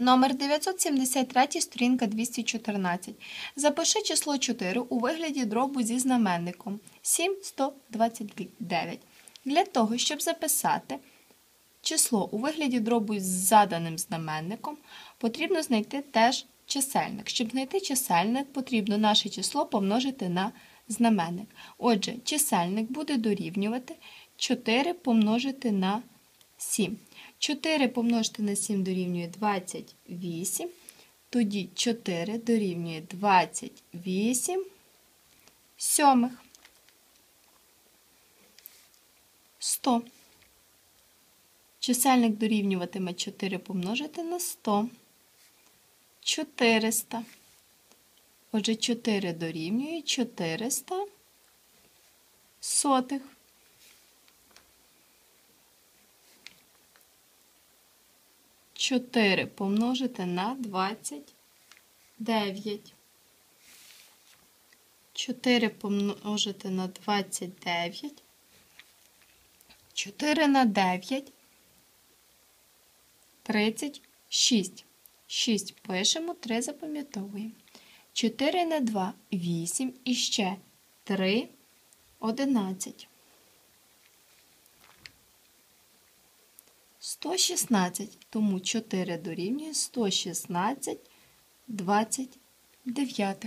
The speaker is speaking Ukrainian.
Номер 973, сторінка 214. Запиши число 4 у вигляді дробу зі знаменником 7 129. Для того, щоб записати число у вигляді дробу з заданим знаменником, потрібно знайти теж чисельник. Щоб знайти чисельник, потрібно наше число помножити на знаменник. Отже, чисельник буде дорівнювати 4 помножити на 7. 4 помножити на 7 дорівнює 28. Тоді 4 дорівнює 28 сьомих. 100. Чисельник дорівнюватиме 4 помножити на 100. 400. Отже, 4 дорівнює 400 сотих. Чотири помножити на двадцять дев'ять. Чотири помножити на двадцять дев'ять. Чотири на дев'ять. Тридцять шість. Шість пишемо, три запам'ятовуємо. 4 на 2 – 8 і ще 3 – 11. 116, тому 4 дорівнює 116 29.